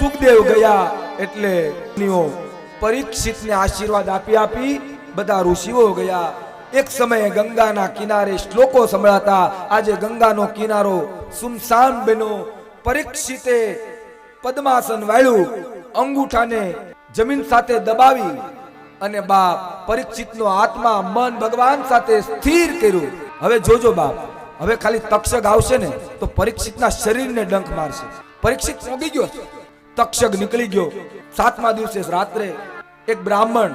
સુખદેવ ગયા એટલે પરીક્ષિતને આશીર્વાદ આપી આપી બધા ઋષિઓ ગયા. એક સમયે ગંગાના કિનારે શ્લોકો સંભળાતા આજે ગંગાનો કિનારો સુમસાન બન્યો. પરીક્ષિતે પદ્માસન વાળ્યું, અંગૂઠાને જમીન સાથે દબાવી અને બાપ પરીક્ષિતનો આત્મા મન ભગવાન સાથે સ્થિર કર્યું. હવે જોજો બાપ, હવે ખાલી તક્ષક આવશે ને તો પરીક્ષિતના શરીરને ડંખ મારશે. પરીક્ષિત પોગી ગયો છે. તક્ષક નીકળી ગયો. સાતમા દિવસે રાત્રે એક બ્રાહ્મણ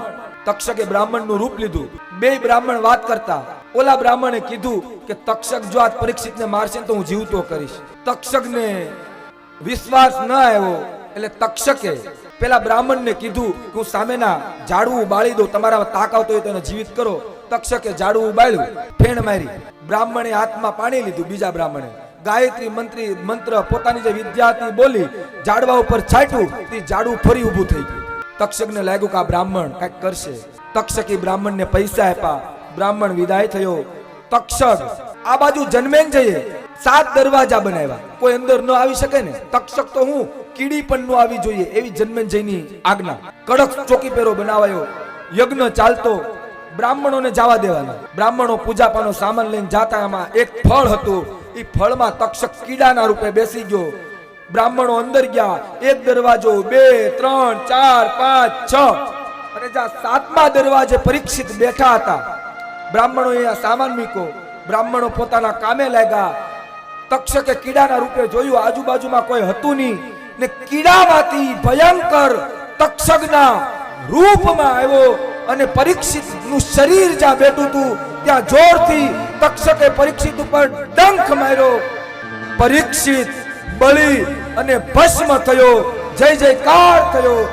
તક્ષકે બ્રાહ્મણનું રૂપ લીધું. બે બ્રાહ્મણ વાત કરતા ઓલા બ્રાહ્મણે કીધું કે તક્ષક જો આ પરીક્ષિતને મારશે ને તો હું જીવતો કરીશ. તક્ષકને વિશ્વાસ ન આવ્યો એટલે તક્ષકે પેલા બ્રાહ્મણને કીધું કે હું સામેના ઝાડવું બાળી દઉં તમારા તાકાત હોય તો એને જીવિત કરો. તક્ષકે ઝાડવું બાળ્યું ફેણ મારી. બ્રાહ્મણે હાથમાં પાણી લીધું બીજા બ્રાહ્મણે. ગાયત્રી મંત્રી મંત્ર પોતાની જે વિદ્યાર્થી બોલી ઝાડવા ઉપર છાંટ્યું, તે ઝાડવું ફરી ઊભું થઈ ગયું. તક્ષકને લાગ્યું કે આ બ્રાહ્મણ કાંઈક કરશે. તક્ષકી બ્રાહ્મણને પૈસા આપ્યા. બ્રાહ્મણ વિદાય થયો. તક્ષક, આ બાજુ જન્મેન જઈએ. સાત દરવાજા બનાવ્યા. કોઈ અંદર ન આવી શકે ને? તક્ષક તો હું, કીડી પણ ન આવી જોઈએ એવી જન્મેન જયની આજ્ઞા. કડક ચોકી પેરો બનાવાયો. યજ્ઞ ચાલતો. બ્રાહ્મણોને જવા દેવાના. બ્રાહ્મણો પૂજાપાનો સામાન લઈને જાતા. એમાં એક ફળ હતું. એ ફળમાં તક્ષક કીડાના રૂપે બેસી ગયો. બ્રાહ્મણો અંદર ગયા. એક દરવાજો, બે, ત્રણ, ચાર, પાંચ, છ. અને જ્યાં સાતમા દરવાજે પરીક્ષિત બેઠા હતા બ્રાહ્મણો અહીંયા સામાન મૂકો બ્રાહ્મણો પોતાના કામે લાગ્યા. તક્ષકે કીડાના રૂપે જોયું, આજુબાજુમાં કોઈ હતું નહીં. ને કીડામાંથી ભયંકર તક્ષકના રૂપમાં આવ્યો અને પરીક્ષિતનું શરીર જ્યાં બેઠું હતું, ત્યાં જોરથી તક્ષકે પરીક્ષિત ઉપર ડંખ માર્યો. પરીક્ષિત બળી અને ભસ્મ થયો. જય જયકાર થયો.